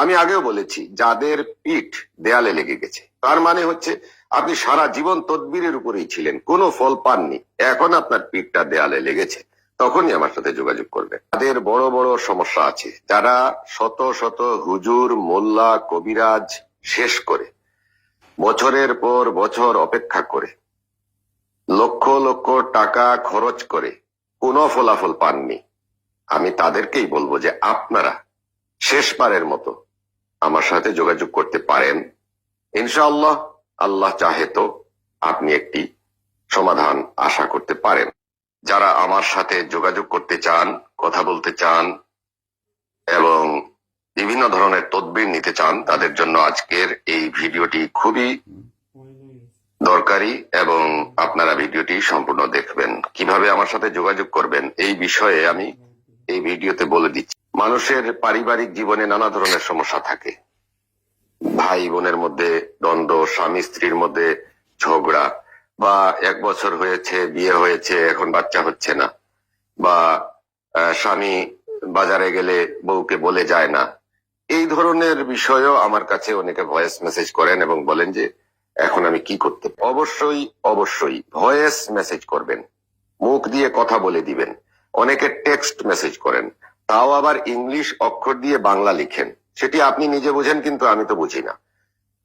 আমি আগেও বলেছি, যাদের পিঠ দেয়ালে লেগে গেছে। তার মানে হচ্ছে, আপনি সারা জীবন তদবিরের উপরেই ছিলেন, কোনো ফল পাননি। এখন আপনার পিঠটা দেয়ালে লেগেছে, তখনই আমার সাথে যোগাযোগ করবেন। তাদের বড় বড় সমস্যা আছে, যারা শত শত হুজুর, মোল্লা, কবিরাজ শেষ করে, বছরের পর বছর অপেক্ষা করে, লক্ষ লক্ষ টাকা খরচ করে, কোনো ফলাফল পাননি। আমি তাদেরকেই বলব যে আপনারা শেষবারের মতো আমার সাথে যোগাযোগ করতে পারেন। ইনশাআল্লাহ আল্লাহ চাহে তো আপনি একটি সমাধান আশা করতে পারেন। যারা আমার সাথে যোগাযোগ করতে চান, কথা বলতে চান, এবং বিভিন্ন ধরনের তদবির নিতে চান, তাদের জন্য আজকের এই ভিডিওটি খুবই দরকারি এবং আপনারা ভিডিওটি সম্পূর্ণ দেখবেন। কীভাবে আমার সাথে যোগাযোগ করবেন, এই বিষয়ে আমি এই ভিডিওতে বলে দিচ্ছি। মানুষের পারিবারিক জীবনে নানা ধরনের সমস্যা থাকে। ভাই বোনের মধ্যে দ্বন্দ্ব, স্বামী স্ত্রীর মধ্যে ঝগড়া, বা এক বছর হয়েছে, বিয়ে হয়েছে, এখন বাচ্চা হচ্ছে না, বা স্বামী বাজারে গেলে বউকে বলে যায় না। এই ধরনের বিষয়ও আমার কাছে অনেকে ভয়েস মেসেজ করেন এবং বলেন যে, এখন আমি কি করতে অবশ্যই অবশ্যই ভয়েস মেসেজ করবেন। মুখ দিয়ে কথা বলে দিবেন। অনেকে টেক্সট মেসেজ করেন। তাও আবার ইংলিশ অক্ষর দিয়ে বাংলা লিখেন। সেটি আপনি নিজে বুঝেন, কিন্তু আমি তো বুঝি না।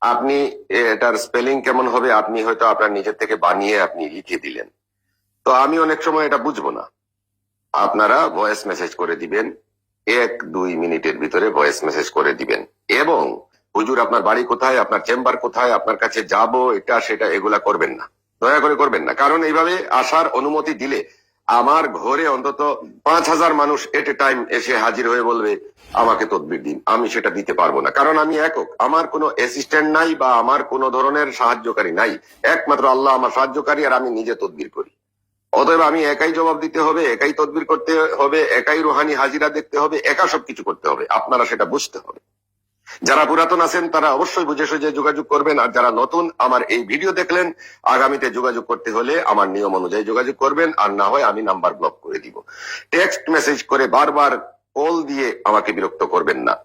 আপনি, এটার স্পেলিং কেমন হবে, আপনি হয়তো আপনার নিজের থেকে বানিয়ে আপনি লিখে দিলেন। তো আমি অনেক সময় এটা বুঝব না। আপনারা ভয়েস মেসেজ করে দিবেন, এক, দুই মিনিটের ভিতরে ভয়েস মেসেজ করে দিবেন। এবং, হুজুর, আপনার বাড়ি কোথায়, আপনার চেম্বার কোথায়, আপনার কাছে যাব, এটা, সেটা, এগুলা করবেন না। দয়া করে করবেন না। কারণ এইভাবে আসার অনুমতি দিলে আমার ঘরে অন্তত পাঁচ হাজার মানুষ এট এ টাইম এসে হাজির হয়ে বলবে, আমাকে তদবির দিন। আমি সেটা দিতে পারব না। কারণ আমি একক। আমার কোনো অ্যাসিস্ট্যান্ট নাই বা আমার কোনো ধরনের সাহায্যকারী নাই। একমাত্র আল্লাহ আমার সাহায্যকারী আর আমি নিজে তদবির করি। অতএব আমি একাই জবাব দিতে হবে, একাই তদবির করতে হবে, একাই রুহানি হাজিরা দেখতে হবে, একা সবকিছু করতে হবে। আপনারা সেটা বুঝতে হবে। যারা পুরাতন আছেন, তারা অবশ্যই বুঝে সুঝে যোগাযোগ করবেন। আর যারা নতুন, আমার এই ভিডিও দেখলেন, আগামীতে যোগাযোগ করতে হলে আমার নিয়ম অনুযায়ী যোগাযোগ করবেন। আর না হয় আমি নাম্বার ব্লক করে দিব। টেক্সট মেসেজ করে বারবার কল দিয়ে আমাকে বিরক্ত করবেন না।